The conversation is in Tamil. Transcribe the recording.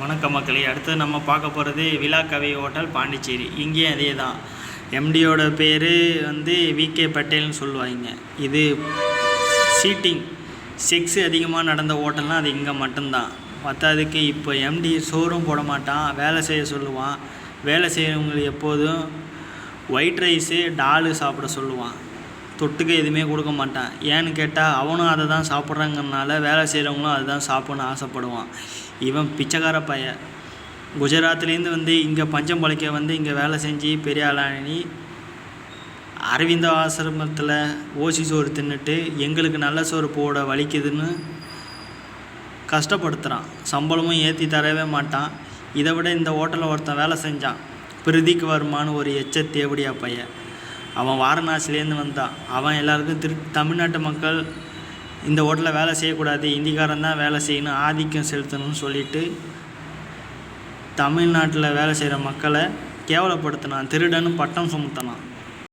வணக்கம் மக்களே. அடுத்து நம்ம பார்க்க போகிறது விழா கவி ஹோட்டல் பாண்டிச்சேரி. இங்கேயும் அதே தான் எம்டியோட பேர் வந்து விகே பட்டேல்னு சொல்லுவாங்க. இது சீட்டிங் செக்ஸ் அதிகமாக நடந்த ஹோட்டல்னால் அது இங்கே மட்டும்தான். பத்தாததுக்கு இப்போ எம்டி ஷோரூம் போட மாட்டான். வேலை செய்ய சொல்லுவான். வேலை செய்கிறவங்களுக்கு எப்போதும் ஒயிட் ரைஸு டாலு சாப்பிட சொல்லுவான். தொட்டுக்க எதுவுமே கொடுக்க மாட்டான். ஏன்னு கேட்டால் அவனும் அதை தான் சாப்பிட்றாங்கனால வேலை செய்கிறவங்களும் அதை தான் சாப்பிட்ணுன்னு ஆசைப்படுவான். இவன் பிச்சைக்கார பையன். குஜராத்லேருந்து வந்து இங்கே பஞ்சம் பழைக்க வந்து இங்கே வேலை செஞ்சு பெரிய ஆளானி அரவிந்த ஆசிரமத்தில் ஓசி சோறு தின்னுட்டு எங்களுக்கு நல்ல சோறு போட வலிக்குதுன்னு கஷ்டப்படுத்துகிறான் சம்பளமும் ஏற்றி தரவே மாட்டான். இதை விட இந்த ஹோட்டலில் ஒருத்தன் வேலை செஞ்சான். பிரதீக் வர்மான்னு ஒரு எச்ச தேவடியா பையன். அவன் வாரணாசிலேருந்து வந்தான். அவன் எல்லாருக்கும் திரு தமிழ்நாட்டு மக்கள் இந்த ஹோட்டலில் வேலை செய்யக்கூடாது இந்திக்காரன் தான் வேலை செய்யணும் ஆதிக்கம் செலுத்தணும்னு சொல்லிட்டு தமிழ்நாட்டில் வேலை செய்கிற மக்களை கேவலப்படுத்தினான் திருடன்னு பட்டம் சுமத்தினான்.